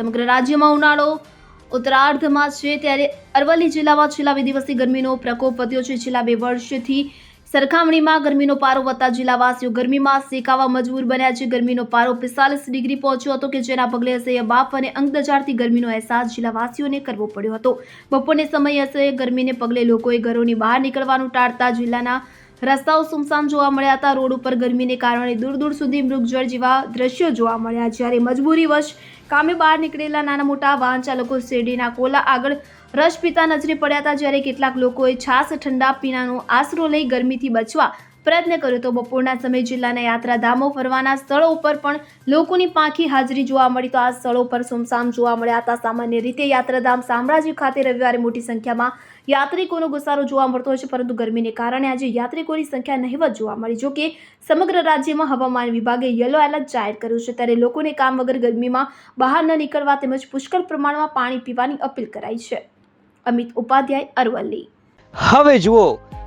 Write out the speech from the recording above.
સમગ્ર રાજ્યમાં ઉનાળો ઉત્તરાર્ધમાં છે ત્યારે અરવલ્લી જિલ્લામાં છેલ્લા બે દિવસથી ગરમીનો પ્રકોપ વધ્યો છે. છેલ્લા બે વર્ષથી સરખામણીમાં ગરમીનો પારો વધતા જિલ્લાવાસીઓ ગરમીમાં શેકાવા મજબૂર બન્યા છે. ગરમીનો પારો પિસ્તાલીસ ડિગ્રી પહોંચ્યો હતો કે જેના પગલે અસહ્ય બાફ અને અંગ ગરમીનો અહેસાસ જિલ્લાવાસીઓને કરવો પડ્યો હતો. બપોરને સમયે અસહ્ય ગરમીને પગલે લોકોએ ઘરોની બહાર નીકળવાનું ટાળતા જિલ્લાના રસ્તાઓ સુમસામ જોવા મળ્યા હતા. રોડ ઉપર ગરમીને કારણે દૂર દૂર સુધી મૃગજળ જેવા દ્રશ્યો જોવા મળ્યા. જ્યારે મજબૂરીવશ કામે બહાર નીકળેલા નાના મોટા વાહન ચાલકો શેરડીના કોલા આગળ રસ પીતા નજરે પડ્યા હતા. જ્યારે કેટલાક લોકોએ છાસ ઠંડા પીણાનો આશરો લઈ ગરમીથી બચવા પ્રયત્ન કર્યો તો બપોરના સમયે જિલ્લાના યાત્રાધામો ફરવાના સ્થળો ઉપર પણ લોકોની પાંખી હાજરી જોવા મળી. તો આ સ્થળો પર સુમસામ જોવા મળ્યા હતા. સામાન્ય રીતે યાત્રાધામ શામળાજી ખાતે રવિવારે મોટી સંખ્યામાં યાત્રિકોનો ઘસારો જોવા મળતો હોય છે. પરંતુ ગરમીને કારણે આજે યાત્રિકોની સંખ્યા નહિવત જોવા મળી. જો કે સમગ્ર રાજ્યમાં હવામાન વિભાગે યલો એલર્ટ જાહેર કર્યું છે. ત્યારે લોકોને કામ વગર ગરમીમાં બહાર ન નીકળવા તેમજ પુષ્કળ પ્રમાણમાં પાણી પીવાની અપીલ કરાઈ છે. અમિત ઉપાધ્યાય અરવલ્લી. હવે જુઓ